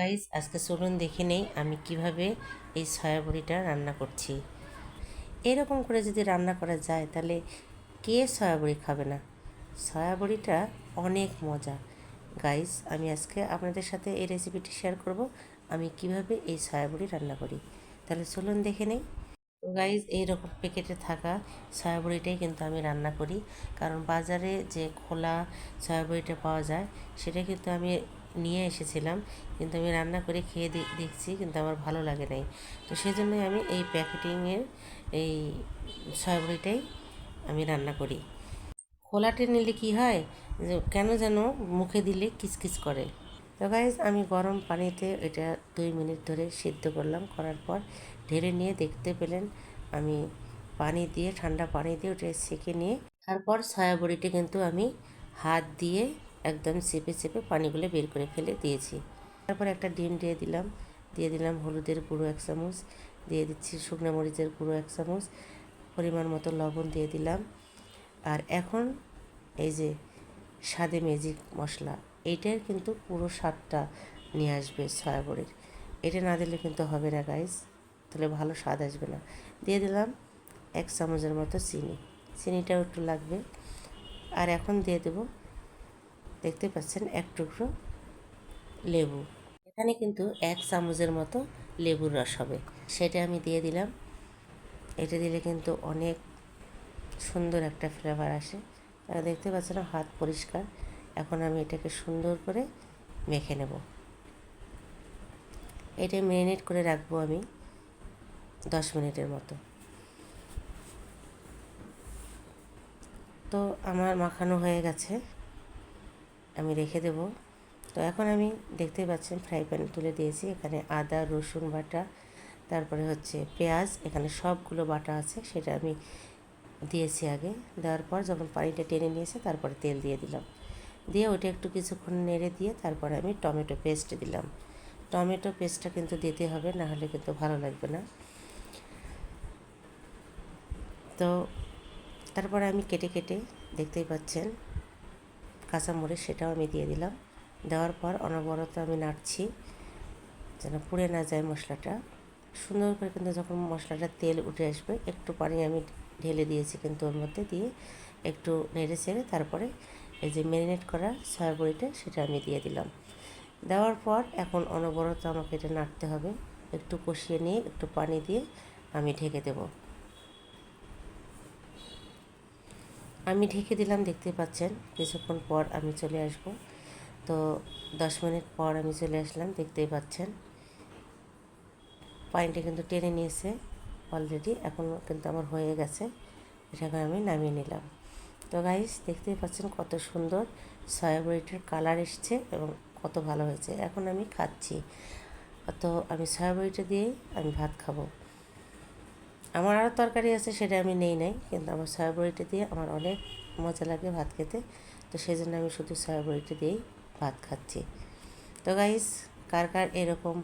Guys আজকে চলুন দেখে নেই আমি কীভাবে এই সয়া বড়িটা রান্না করছি। এরকম করে যদি রান্না করা যায়, তাহলে কে সয়া বড়ি খাবে না? সয়া বড়িটা অনেক মজা। গাইস আমি আজকে আপনাদের সাথে এই রেসিপিটি শেয়ার করব, আমি কীভাবে এই সয়া বড়ি রান্না করি। তাহলে চলুন দেখে নেই। গাইজ এইরকম প্যাকেটে থাকা সয়াবড়িটাই কিন্তু আমি রান্না করি। কারণ বাজারে যে খোলা সয়াবড়িটা পাওয়া যায়, সেটা কিন্তু আমি নিয়ে এসেছিলাম, কিন্তু আমি রান্না করে খেয়ে দেখছি কিন্তু আমার ভালো লাগে নাই। তো সেই জন্যই আমি এই প্যাকেটিংয়ের এই সয়াবড়িটাই আমি রান্না করি। খোলাটে নিলে কি হয় যে কেন যেন মুখে দিলে কিচকিচ করে। তো গাইজ আমি গরম পানিতে এটা দুই মিনিট ধরে সিদ্ধ করলাম, করার পর ঢেলে নিয়ে দেখতে পেলেন আমি পানি দিয়ে, ঠান্ডা পানি দিয়ে ওটা সেকে নিয়ে, তারপর সয়া বড়িটা কিন্তু আমি হাত দিয়ে একদম চেপে চেপে পানিগুলো বের করে ফেলে দিয়েছি। তারপর একটা ডিম দিয়ে দিলাম। দিয়ে দিলাম হলুদের গুঁড়ো এক চামচ, দিয়ে দিচ্ছি শুকনো মরিচের গুঁড়ো এক চামচ, পরিমাণ মতো লবণ দিয়ে দিলাম। আর এখন এই যে স্বাদে ম্যাজিক মশলা এইটার কিন্তু পুরো স্বাদটা নিয়ে আসবে সয়া বড়ির এটা না দিলে কিন্তু হবে না গাইস তাহলে ভালো স্বাদ আসবে না। দিয়ে দিলাম এক চামচের মতো চিনি, চিনিটাও একটু লাগবে। আর এখন দিয়ে দেব দেখতে পাচ্ছেন এক টুকরো লেবু। এখানে কিন্তু এক চামচের মতো লেবুর রস হবে। সেটা আমি দিয়ে দিলাম। এটা দিলে কিন্তু অনেক সুন্দর একটা ফ্লেভার আসে। দেখতে পাচ্ছেন হাত পরিষ্কার। এখন আমি এটাকে সুন্দর করে মেখে নেব। এটা ম্যারিনেট করে রাখব আমি দশ মিনিটের মতো। তো আমার মাখানো হয়ে গেছে। আমি রেখে দেব। তো এখন আমি দেখতেই পাচ্ছেন ফ্রাই প্যান তুলে দিয়েছি। এখানে আদা, রসুন বাটা, তারপরে হচ্ছে পেঁয়াজ, এখানে সবগুলো বাটা আছে, সেটা আমি দিয়েছি আগে। দেওয়ার পর যখন পানিটা টেনে নিয়েছে, তারপরে তেল দিয়ে দিলাম। দিয়ে ওটা একটু কিছুক্ষণ নেড়ে দিয়ে তারপরে আমি টমেটো পেস্ট দিলাম। টমেটো পেস্টটা কিন্তু দিতে হবে, না হলে কিন্তু ভালো লাগবে না। তো তারপরে আমি কেটে কেটে দেখতেই পাচ্ছেন কাঁচামরিচ সেটাও আমি দিয়ে দিলাম। দেওয়ার পর অনবরত আমি নাড়ছি, যেন পুড়ে না যায় মশলাটা। সুন্দর করে কিন্তু যখন মশলাটা তেল উঠে আসবে, একটু পানি আমি ঢেলে দিয়েছি কিন্তু ওর মধ্যে দিয়ে একটু নেড়ে চেড়ে তারপরে এই যে ম্যারিনেট করা সয়া বড়িটা সেটা আমি দিয়ে দিলাম। দেওয়ার পর এখন অনবরত আমাকে এটা নাড়তে হবে। একটু কষিয়ে নিয়ে একটু পানি দিয়ে আমি ঢেকে দেব। আমি ঢেকে দিলাম দেখতে পাচ্ছেন। কিছুক্ষণ পর আমি চলে আসব। তো দশ মিনিট পর আমি চলে আসলাম, দেখতেই পাচ্ছেন। পানিটা কিন্তু টেনে নিয়েছে অলরেডি এখন কিন্তু আমার হয়ে গেছে। এটাকে আমি নামিয়ে নিলাম। তো গাইস দেখতেই পাচ্ছেন কত সুন্দর সয়া বড়িটার কালার এসছে এবং কত ভালো হয়েছে। এখন আমি খাচ্ছি। তো আমি সয়া বড়িটা দিয়েই আমি ভাত খাব। আমার আরও তরকারি আছে, সেটা আমি নেই নাই, কিন্তু আমার সয়া বড়িটা দিয়ে আমার অনেক মজা লাগে ভাত খেতে। তো সেই জন্য আমি শুধু সয়া বড়িটা দিয়েই ভাত খাচ্ছি। তো গাইস কার কার এরকম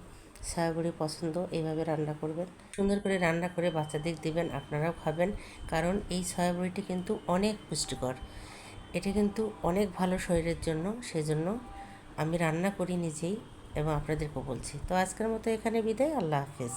সয়া বড়ি পছন্দ এইভাবে রান্না করবেন। সুন্দর করে রান্না করে বাচ্চাদের দিবেন, আপনারাও খাবেন, কারণ এই সয়া বড়িটি কিন্তু অনেক পুষ্টিকর। এটা কিন্তু অনেক ভালো শরীরের জন্য, সেজন্য আমি রান্না করি নিজেই এবং আপনাদেরকেও বলছি। তো আজকের মতো এখানে বিদায়, আল্লাহ হাফেজ।